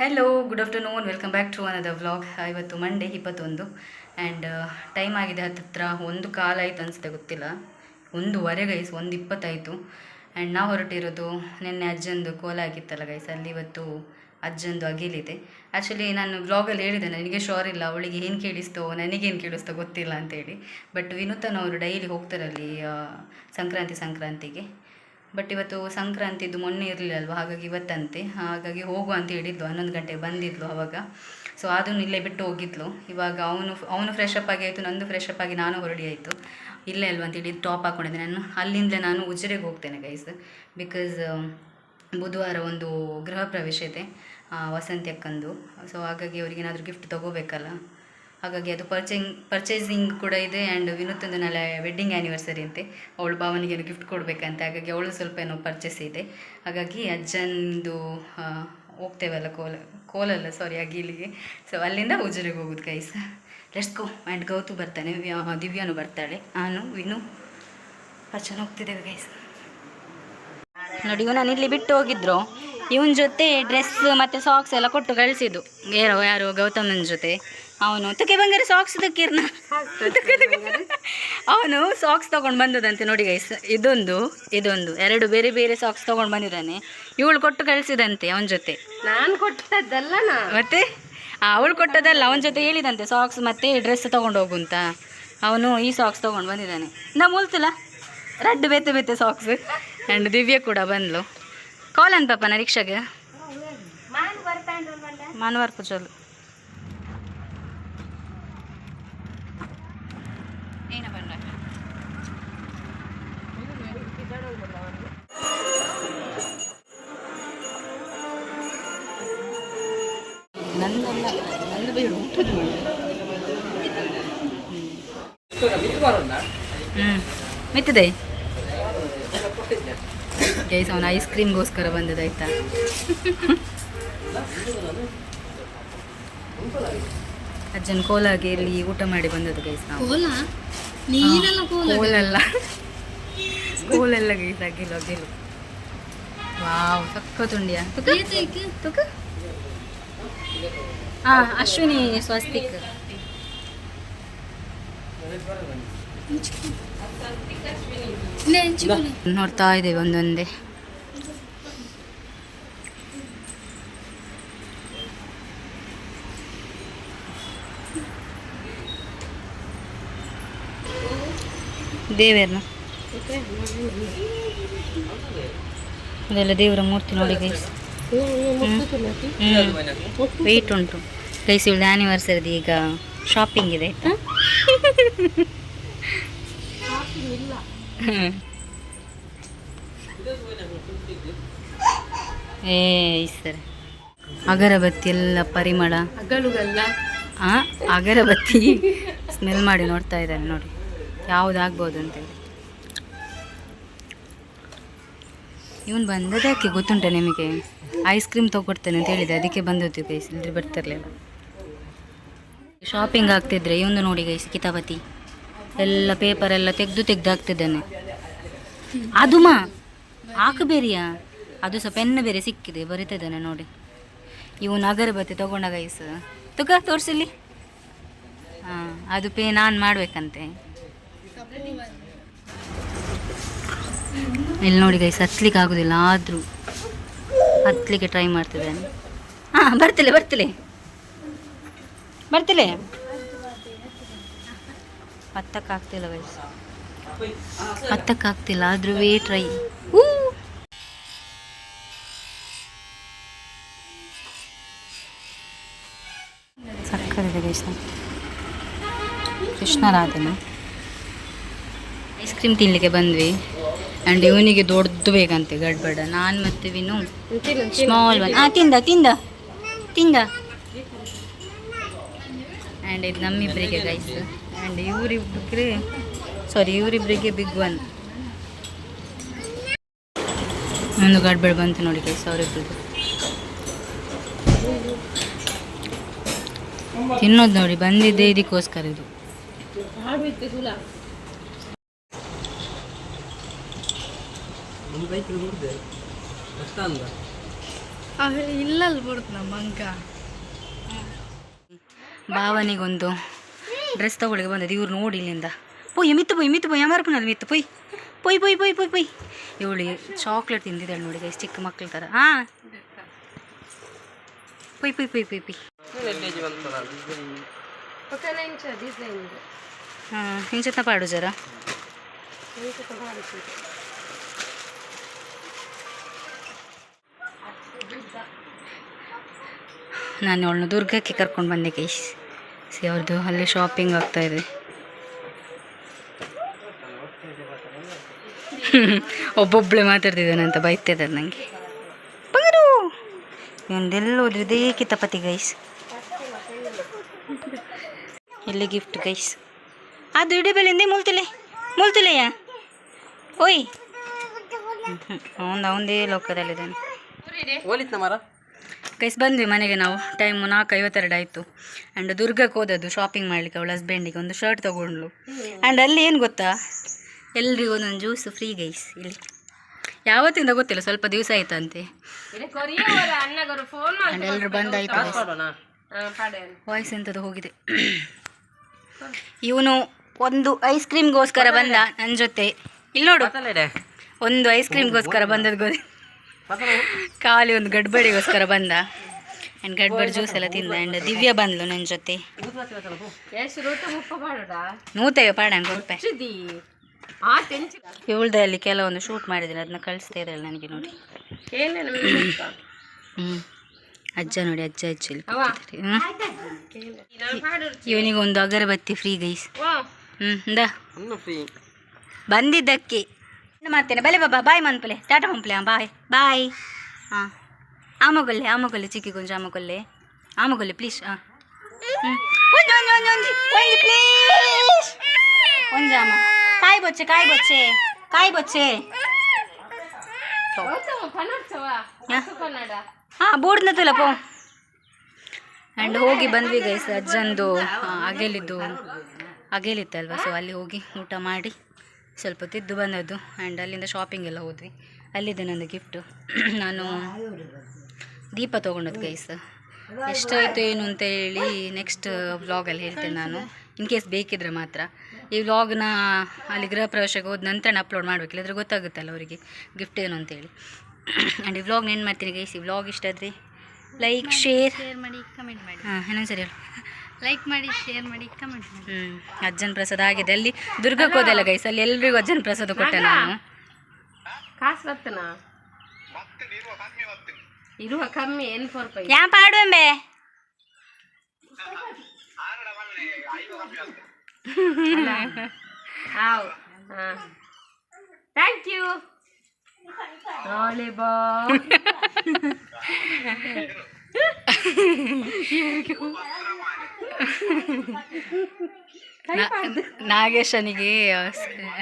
Hello good afternoon welcome back to another vlog ಇವತ್ತು Monday ಇಪ್ಪತ್ತೊಂದು. And time ಆಗಿದೆ ಹತ್ತತ್ರ. ಒಂದು ಕಾಲ ಆಯಿತು ಅನಿಸುತ್ತೆ ಗೊತ್ತಿಲ್ಲ. ಒಂದೂವರೆ ಗೈಸ್ ಒಂದು ಇಪ್ಪತ್ತಾಯಿತು ಆ್ಯಂಡ್ ನಾವು ಹೊರಟಿರೋದು ನಿನ್ನೆ ಅಜ್ಜಂದು ಕೋಲ ಆಗಿತ್ತಲ್ಲ ಗೈಸ್ ಅಲ್ಲಿ ಇವತ್ತು ಅಜ್ಜಂದು ಅಗಿಲಿದೆ. ಆ್ಯಕ್ಚುಲಿ ನಾನು ವ್ಲಾಗಲ್ಲಿ ಹೇಳಿದೆ, ನನಗೆ ಶೋರ್ ಇಲ್ಲ, ಅವಳಿಗೆ ಏನು ಕೇಳಿಸ್ತೋ, ನನಗೇನು ಕೇಳಿಸ್ತೋ ಗೊತ್ತಿಲ್ಲ ಅಂತೇಳಿ. ಬಟ್ ವಿನೂತನ್ ಅವರು ಡೈಲಿ ಹೋಗ್ತಾರಲ್ಲಿ ಸಂಕ್ರಾಂತಿ, ಸಂಕ್ರಾಂತಿಗೆ. ಬಟ್ ಇವತ್ತು ಸಂಕ್ರಾಂತಿದು ಮೊನ್ನೆ ಇರಲಿಲ್ಲಲ್ವ ಹಾಗಾಗಿ ಇವತ್ತಂತೆ. ಹಾಗಾಗಿ ಹೋಗು ಅಂತ ಹೇಳಿದ್ಲು. ಹನ್ನೊಂದು ಗಂಟೆಗೆ ಬಂದಿದ್ಲು ಅವಾಗ. ಸೊ ಅದನ್ನು ಇಲ್ಲೇ ಬಿಟ್ಟು ಹೋಗಿದ್ಲು. ಇವಾಗ ಅವನು ಅವನು ಫ್ರೆಶ್ ಅಪ್ ಆಗಿ ಆಯಿತು, ನಂದು ಫ್ರೆಶ್ ಅಪ್ ಆಗಿ ನಾನು ಹೊರಡಿ ಆಯಿತು. ಇಲ್ಲೇ ಅಲ್ವಾ ಅಂತೇಳಿ ಟಾಪ್ ಹಾಕ್ಕೊಂಡಿದ್ದೆ ನಾನು ಅಲ್ಲಿಂದಲೇ ನಾನು ಉಜಿರೆಗೆ ಹೋಗ್ತೇನೆ ಗೈಸ್ ಬಿಕಾಸ್ ಬುಧವಾರ ಒಂದು ಗೃಹ ಪ್ರವೇಶ ಇದೆ ವಸಂತಿ ಅಕ್ಕಂದು ಸೊ ಹಾಗಾಗಿ ಅವ್ರಿಗೇನಾದರೂ ಗಿಫ್ಟ್ ತೊಗೋಬೇಕಲ್ಲ? ಹಾಗಾಗಿ ಅದು ಪರ್ಚೇಂಗ್ ಪರ್ಚೇಸಿಂಗ್ ಕೂಡ ಇದೆ ಆ್ಯಂಡ್ ವಿನೂತಂದು ನಾಳೆ ವೆಡ್ಡಿಂಗ್ ಆ್ಯನಿವರ್ಸರಿ ಅಂತೆ. ಅವಳು ಭಾವನಿಗೆ ಏನೋ ಗಿಫ್ಟ್ ಕೊಡಬೇಕಂತೆ. ಹಾಗಾಗಿ ಅವಳು ಸ್ವಲ್ಪ ಏನೋ ಪರ್ಚೇಸ್ ಇದೆ. ಹಾಗಾಗಿ ಅಜ್ಜಂದು ಹೋಗ್ತೇವಲ್ಲ ಕೋಲ, ಕೋಲಲ್ಲ ಸಾರಿ ಅಗಿಲಿಗೆ. ಸೊ ಅಲ್ಲಿಂದ ಉಜಿರೆಗೆ ಹೋಗೋದು ಕೈಸ ಲೆಟ್ಸ್ ಗೋ ಆ್ಯಂಡ್ ಗೌತು ಬರ್ತಾನೆ. ವ್ಯ- ದಿವ್ಯಾನು ಬರ್ತಾಳೆ. ನಾನು, ವಿನು ಅಚ್ಚನ ಹೋಗ್ತಿದ್ದೇವೆ ಗೈಸ್ ನೋಡಿ ನಾನು ಇಲ್ಲಿ ಬಿಟ್ಟು ಹೋಗಿದ್ರು. ಇವನ ಜೊತೆ ಡ್ರೆಸ್ ಮತ್ತು ಸಾಕ್ಸ್ ಎಲ್ಲ ಕೊಟ್ಟು ಕಳಿಸಿದ್ದು. ಯಾರೋ, ಯಾರು ಗೌತಮನ ಜೊತೆ. ಅವನು ತುಕೆ ಬಂಗಾರ ಸಾಕ್ಸ್ ತುಕ್ಕಿರ್ನ ಅವನು ಸಾಕ್ಸ್ ತಗೊಂಡು ಬಂದದಂತೆ ನೋಡಿ ಗೈಸ್ ಇದೊಂದು ಇದೊಂದು ಎರಡು ಬೇರೆ ಬೇರೆ ಸಾಕ್ಸ್ ತಗೊಂಡು ಬಂದಿದ್ದಾನೆ. ಇವಳು ಕೊಟ್ಟು ಕಳಿಸಿದಂತೆ ಅವನ ಜೊತೆ. ನಾನು ಕೊಟ್ಟದ್ದಲ್ಲ ಮತ್ತೆ? ಅವಳು ಕೊಟ್ಟದಲ್ಲ ಅವನ ಜೊತೆ ಹೇಳಿದಂತೆ ಸಾಕ್ಸ್ ಮತ್ತೆ ಡ್ರೆಸ್ ತಗೊಂಡು ಹೋಗು ಅಂತ. ಅವನು ಈ ಸಾಕ್ಸ್ ತಗೊಂಡು ಬಂದಿದ್ದಾನೆ. ನಾ ಮುಲ್ತಿಲ್ಲ ರಡ್ಡು ಬೇತೆ ಬೇತೆ ಸಾಕ್ಸ್ ಆ್ಯಂಡ್ ದಿವ್ಯ ಕೂಡ ಬಂದ್ಲು. ಕಾಲ್ ಅನ್ ಪಾಪ ನಾ ರಿಕ್ಷಾಗೆ ಮಾನವಾರ ಪೂಜಲು. ಹ್ಞೂ ಮಿತ್ತದೆ? ಗೈಸ್ ಅವನು ಐಸ್ ಕ್ರೀಮ್ಗೋಸ್ಕರ ಆಯ್ತಾ? ಅಜ್ಜನ್ ಕೋಲಾಗೆ ಇಲ್ಲಿ ಊಟ ಮಾಡಿ ಬಂದದ್ದು ಗೈಸ್ ನಾವು. ಕೋಲಲ್ಲ. ಕೋಲೆಲ್ಲ ಗೈಸ್ ಅಗಿಲು ಅಗಿಲು ವಾವ್ ಸಕ್ಕತ್ತುಂಡಿಯಾ ತುಂಡಿಯ? ತುಕ? ಹಾಂ ಅಶ್ವಿನಿ ಸ್ವಸ್ತಿಕ್. ನೋಡ್ತಾ ಇದ್ದೀವಿ ಒಂದೊಂದೇ ದೇವೇರ್ನ ಇದೆಲ್ಲ ದೇವರ ಮೂರ್ತಿ ನೋಡಿ ಗೈಸ್ ವೆಯ್ಟ್ ಉಂಟು. ಗೈಸ್ ಇವಳ ಆ್ಯನಿವರ್ಸರಿದು ಈಗ ಶಾಪಿಂಗ್ ಇದೆ. ಆಯ್ತಾ ಹ್ಮ್. ಏ ಸರ್. ಅಗರಬತ್ತಿ ಎಲ್ಲ ಪರಿಮಳ ಆ ಅಗರಬತ್ತಿ ಸ್ಮೆಲ್ ಮಾಡಿ ನೋಡ್ತಾ ಇದ್ದಾರೆ ನೋಡಿ. ಯಾವುದಾಗ್ಬೋದು ಅಂತೇಳಿ ಇವನು ಬಂದದಕ್ಕೆ ಗೊತ್ತುಂಟ ನಿಮಗೆ? ಐಸ್ ಕ್ರೀಮ್ ತಗೊಡ್ತೇನೆ ಅಂತ ಹೇಳಿದೆ. ಅದಕ್ಕೆ ಬಂದದ್ದು ಗೈಸ್ ಇಲ್ಲದ್ರೆ ಬರ್ತಿರ್ಲಿಲ್ಲ. ಶಾಪಿಂಗ್ ಆಗ್ತಿದ್ರೆ ಇವನು ನೋಡಿ ಗೈಸ್ ಕಿತಾಪತಿ ಎಲ್ಲ ಪೇಪರ್ ಎಲ್ಲ ತೆಗೆದು ತೆಗ್ದು ಹಾಕ್ತಿದ್ದಾನೆ. ಅದು ಮಾ ಹಾಕಬೇರಿಯಾ ಅದು ಸಹ ಪೆನ್ ಬೇರೆ ಸಿಕ್ಕಿದೆ, ಬರಿತಿದ್ದೇನೆ ನೋಡಿ. ಇವನು ಅಗರಬತ್ತಿ ತೊಗೊಂಡ ಗೈಸ್ ತುಕ ತೋರಿಸಲಿ ಹಾಂ, ಅದು ಪೇ, ನಾನು ಮಾಡಬೇಕಂತೆ. ಇಲ್ಲಿ ನೋಡಿ ಗೈಸ್ ಹತ್ಲಿಕ್ಕೆ ಆಗೋದಿಲ್ಲ, ಆದರೂ. ಹತ್ಲಿಕ್ಕೆ ಟ್ರೈ ಮಾಡ್ತಿದ್ದೇನೆ. ಹಾಂ ಬರ್ತಿಲ್ಲ ಬರ್ತಿಲ್ಲ ಬರ್ತಿಲ್ಲ ಹತ್ತಕ್ಕಾಗ್ತಿಲ್ಲ ಗೈಸ್ ಹತ್ತಕ್ಕಾಗ್ತಿಲ್ಲ ಆದ್ರೂ ವೇ ಟ್ರೈ ಸಕ್ಕದಿದೆ ಗೈಸ್ ಕೃಷ್ಣರಾಧನ. ಐಸ್ ಕ್ರೀಮ್ ತಿನ್ನಲಿಕ್ಕೆ ಬಂದ್ವಿ. ಆ್ಯಂಡ್ ಇವನಿಗೆ ದೊಡ್ಡದು ಬೇಕಂತೆ ಗಡ್ಬಡ. ನಾನು ಮತ್ತು ವಿನು. ಸ್ಮಾಲ್ ಒನ್ ಹಾಂ ತಿಂದ ತಿಂದ. ತಿಂದ. ಆ್ಯಂಡ್ ಇದು ನಮ್ಮಿಬ್ಬರಿಗೆ ಗೈಸ್ ಆ್ಯಂಡ್ ಇವರಿಬ್ಬರಿಗೆ ಸಾರಿ ಇವರಿಬ್ಬರಿಗೆ ಬಿಗ್ ಒನ್ ಒಂದು ಗಡ್ಬಡ್ ಬಂತು ನೋಡಿ ಗೈಸ್ ಅವರಿಬ್ಬರದು ತಿನ್ನೋದು ನೋಡಿ ಬಂದಿದ್ದೆ ಇದಕ್ಕೋಸ್ಕರ ಇದು. ಇಲ್ಲ ನಮ್ಮ ಅಂಕ. ಭಾವನಿಗೊಂದು ಡ್ರೆಸ್ ತಗೊಳ್ಳಿಗೆ ಬಂದದ್ದು. ಇವ್ರು ನೋಡಿ ಇಲ್ಲಿಂದ. ಪೊಯ್ ಮಿತ್ತು ಪೊಯ್ ಮಿತ್ತು ಪೊಯ್ ಅಮರ್ಪನಲ್ಲಿ ಮಿತ್ತು ಪೊಯ್. ಪೊಯ್ ಪೊಯ್ ಪೊಯ್ ಪೊಯ್ ಪೊಯ್. ಇವಳು ಚಾಕ್ಲೇಟ್ ತಿಂದಿದ್ದಾಳೆ ನೋಡಿ ಗೈಸ್ ಚಿಕ್ಕ ಮಕ್ಕಳ ಥರ ಹಾಂ ಪೊಯ್ ಪೊಯ್ ಪೊಯ್ ಪೊಯ್ ಪೊಯ್. ಹಾಂ ಹಿಂಚತ್ತ ಪಾಡು ಜರ? ನಾನು ಅವಳನ್ನ ದುರ್ಗಕ್ಕೆ ಕರ್ಕೊಂಡು ಬಂದೆ ಗೈಸ್. ಸಿ ಅವ್ರದ್ದು ಅಲ್ಲಿ ಶಾಪಿಂಗ್ ಆಗ್ತಾ ಇದೆ. ಒಬ್ಬೊಬ್ಬಳೆ ಮಾತಾಡ್ತಿದ್ದಾನಂತ ಬೈತಿದ್ದಾರೆ ನನಗೆ ಬಂದರು ಇವೊಂದೆಲ್ಲ ಹೋದ್ರೆ ಇದೇ ಕಿತಪತಿ ಗೈಸ್. ಇಲ್ಲಿ ಗಿಫ್ಟ್ ಗೈಸ್. ಅದು ಇಡಬೇಲಿಂದೆ ಮುಲ್ತಿಲೆ? ಮುಲ್ತಿಲೆಯ? ಓಯ್. ಅವನು ಅವಂದೇ ಲೋಕದಲ್ಲಿದ್ದಾನೆ. ಗೈಸ್ ಬಂದ್ವಿ ಮನೆಗೆ ನಾವು. ಟೈಮು ನಾಲ್ಕು ಐವತ್ತೆರಡು ಆಯಿತು. ಆ್ಯಂಡ್ ದುರ್ಗಕ್ಕೆ ಹೋದದ್ದು ಶಾಪಿಂಗ್ ಮಾಡಲಿಕ್ಕೆ ಅವಳ ಹಸ್ಬೆಂಡಿಗೆ ಒಂದು ಶರ್ಟ್ ತೊಗೊಂಡ್ಳು. ಆ್ಯಂಡ್ ಅಲ್ಲಿ ಏನು ಗೊತ್ತಾ? ಎಲ್ರಿಗೂ ಒಂದೊಂದು ಜ್ಯೂಸ್ ಫ್ರೀ ಗೈಸ್ ಇಲ್ಲಿ. ಯಾವತ್ತಿಂದ ಗೊತ್ತಿಲ್ಲ ಸ್ವಲ್ಪ ದಿವಸ ಆಯ್ತಂತೆ. ಆ್ಯಂಡ್ ಎಲ್ಲರೂ ಬಂದಾಯ್ತು ವಾಯ್ಸ್ ಎಂಥದ್ದು ಹೋಗಿದೆ. ಇವನು ಒಂದು ಐಸ್ ಕ್ರೀಮ್ಗೋಸ್ಕರ ಬಂದ ನನ್ನ ಜೊತೆ. ಇಲ್ಲಿ ನೋಡು. ಒಂದು ಐಸ್ ಕ್ರೀಮ್ಗೋಸ್ಕರ ಬಂದದ್ದು ಗೊತ್ತಿ. ಖಾಲಿ ಒಂದು ಗಡ್ಬಡಿಗೋಸ್ಕರ ಬಂದ. ಆ್ಯಂಡ್ ಗಡ್ಬಡಿ ಜ್ಯೂಸ್ ಎಲ್ಲ ತಿಂದ ಅಂಡ್ ದಿವ್ಯ ಬಂದ್ಲು ನನ್ನ ಜೊತೆ. ನೂತೇವೆ ಪಾಡ ಕೊಡ್ಪೆ ಇವಳ್ದಲ್ಲಿ ಕೆಲವೊಂದು ಶೂಟ್ ಮಾಡಿದ್ದೀನಿ ಅದನ್ನ ಕಳಿಸ್ತಾ ಇರಲ್ಲ ನನಗೆ ನೋಡಿ. ಹ್ಞೂ ಅಜ್ಜ ನೋಡಿ ಅಜ್ಜ ಅಜ್ಜಿ ಇವನಿಗೆ ಒಂದು ಅಗರಬತ್ತಿ ಫ್ರೀ ಗೈಸ್ ಹ್ಞೂ ಇಂದ ಬಂದಿದ್ದಕ್ಕೆ. ಮಾಡ್ತೇನೆ. ಬಲೆ ಬಾಬಾ, ಬಾಯ್ ಮನ್ಪಲೆ. ಟಾಟಾ ಮಂಪ್ಲೆ ಬಾಯ್. ಬಾಯ್. ಹಾಂ. ಆಮಗೊಲ್ಲೆ ಆಮಗೊಲ್ಲೆ, ಚಿಕ್ಕಿ ಗುಂಜ ಆಮಗೊಲ್ಲೆ. ಆಮಗೊಲ್ಲೆ ಪ್ಲೀಸ್ ಹಾಂ. ಆಮ. ಕಾಯಿ ಬೊಚ್ಚೆ ಕಾಯಿ ಬೊಚ್ಚೆ. ಕಾಯಿ ಬೊಚ್ಚೆ. ಹಾಂ. ಬೋರ್ಡ್ನ ತುಲ, ಪೋ. ಆ್ಯಂಡ್ ಹೋಗಿ ಬಂದ್ವಿ ಗೈಸ್ ಅಜ್ಜಂದು ಅಗೇಲಿದ್ದು. ಅಗಲಿತ್ತಲ್ವ ಸೊ ಅಲ್ಲಿ ಹೋಗಿ ಊಟ ಮಾಡಿ. ಸ್ವಲ್ಪ ತಿದ್ದು ಬಂದದ್ದು ಆ್ಯಂಡ್ ಅಲ್ಲಿಂದ ಶಾಪಿಂಗ್ ಎಲ್ಲ ಹೋದ್ವಿ. ಅಲ್ಲಿದೆ ನಂದು ಗಿಫ್ಟು ನಾನು ದೀಪ ತೊಗೊಂಡದ್ದು ಗೈಸ್ ಎಷ್ಟಾಯಿತು ಏನು ಅಂತ ಹೇಳಿ ನೆಕ್ಸ್ಟ್ ವ್ಲಾಗಲ್ಲಿ ಹೇಳ್ತೇನೆ ನಾನು. ಇನ್ ಕೇಸ್ ಬೇಕಿದ್ರೆ ಮಾತ್ರ. ಈ ವ್ಲಾಗ್ನ ಅಲ್ಲಿ ಗೃಹ ಪ್ರವೇಶಕ್ಕೆ ಹೋದ ನಂತರ ಅಪ್ಲೋಡ್ ಮಾಡಬೇಕು. ಇಲ್ಲದ್ರೆ ಗೊತ್ತಾಗುತ್ತಲ್ಲ ಅವರಿಗೆ ಗಿಫ್ಟ್ ಏನು ಅಂತೇಳಿ ಆ್ಯಂಡ್ ಈ ವ್ಲಾಗ್ನ ಏನು ಮಾಡ್ತೀನಿ ಗೈಸ್ ಈ ವ್ಲಾಗ್ ಇಷ್ಟ ಆದರೆ ಲೈಕ್ ಶೇರ್ ಮಾಡಿ ಕಮೆಂಟ್ ಮಾಡಿ. ಹಾಂ ಇನ್ನೊಂದ್ಸರಿ ಹೇಳು. ಲೈಕ್ ಮಾಡಿ ಶೇರ್ ಮಾಡಿ ಕಮೆಂಟ್ ಮಾಡಿ. ಹ್ಞೂ ಅಜ್ಜನ ಪ್ರಸಾದ ಆಗಿದೆ. ಅಲ್ಲಿ ದುರ್ಗಕ್ಕೆ ಹೋದಲ್ಲ ಗೈಸ್ ಅಲ್ಲಿ ಎಲ್ರಿಗೂ ಅಜ್ಜನ ಪ್ರಸಾದ ಕೊಟ್ಟೆ ನಾನು. ಕಾಸು ಬರ್ತನಾ? ಇರುವ ಕಮ್ಮಿ ಎನ್ಫೋರ್ ಫೈವ್ ಯಾ ಪಾಡುವೆಂಬೆ ಹಾವ್. ಥ್ಯಾಂಕ್ ಯು ಬಾ ನಾಗೇಶನಿಗೆ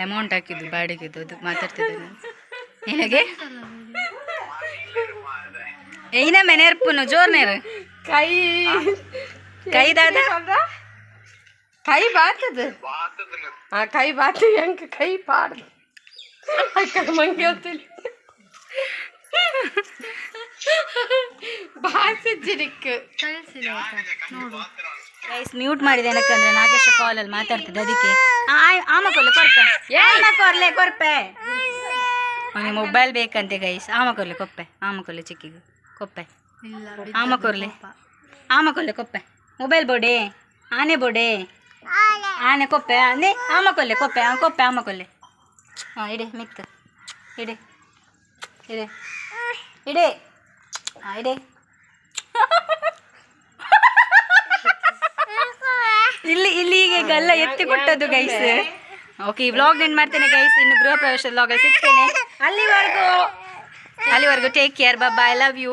ಅಮೌಂಟ್ ಹಾಕಿದ್ದು ಬಾಡಿಗೆದು ಅದು ಮಾತಾಡ್ತಿದ್ದೆ ನಿನಗೆ? ಏನ ಮೆನೆರ್ಪುನು ಜೋರ್ನೇರು ಕೈ ಕೈ ದಾದ? ಕೈ ಬಾತದ? ಆ ಕೈ ಬಾತ ಹೆಂಗ ಕೈ ಪಾಡ್ದು? ಮಂಗೆ ಹೋಗ್ತೀನಿ ಬಾಸಿಜಿರಿಕ್ ಗೈಸ್ ಮ್ಯೂಟ್ ಮಾಡಿದೆ ಏನಕ್ಕಂದ್ರೆ ನಾಗೇಶ ಕಾಲಲ್ಲಿ ಮಾತಾಡ್ತಿದ್ದೆ ಅದಕ್ಕೆ. ಆಮ ಕೊಲ್ಲೆ ಕೊರ್ಪೆ. ಕೊರ್ಲೆ ಕೊರ್ಪೆ. ಅವನಿಗೆ ಮೊಬೈಲ್ ಬೇಕಂತೆ ಗೈಸ್ ಆಮ ಕೊರ್ಲೆ ಕೊಪ್ಪೆ ಆಮ ಕೊಲ್ಲೆ ಚಿಕ್ಕಿಗೆ ಕೊಪ್ಪೆ ಆಮಕೊರ್ಲೆ ಕೊರ್ಲೆ ಆಮ ಕೊಪ್ಪೆ ಮೊಬೈಲ್ ಬೋಡೆ ಆನೆ ಬೋಡೆ ಆನೆ ಕೊಪ್ಪೆ ಆನೆ ಆಮಕೊಲ್ಲೆ ಕೊಪ್ಪೆ ಕೊಪ್ಪೆ ಆಮಕೊಲ್ಲೆ ಹಾಂ ಇಡೆ ಮಿತ್ತು ಇಡೆ. ಇಡೆ. ಇಡೆ. ಹಾಂ ಇಡೆ. ಇಲ್ಲಿ ಇಲ್ಲಿ ಈಗ ಗಲ್ಲ ಎತ್ತಿ ಕೊಟ್ಟದ್ದು ಗೈಸ್ ಓಕೆ ಈ ವ್ಲಾಗ್ ನೆನ್ ಮಾಡ್ತೇನೆ ಗೈಸ್ ಇನ್ನು ಗೃಹ ಪ್ರವೇಶ ವ್ಲಾಗಲ್ಲಿ ಸಿಗ್ತೇನೆ. ಅಲ್ಲಿವರೆಗೂ ಅಲ್ಲಿವರೆಗೂ ಟೇಕ್ ಕೇರ್ ಬಾ bye love you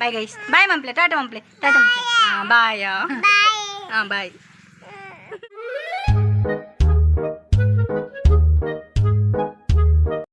bye guys bye ಮಂಪ್ಲೆ Tata ಮಂಪ್ಲೆ ಟಾಟಾ ಮಂಪ್ಲೆ ಹಾಂ ಬಾಯ್ ಹಾಂ ಬಾಯ್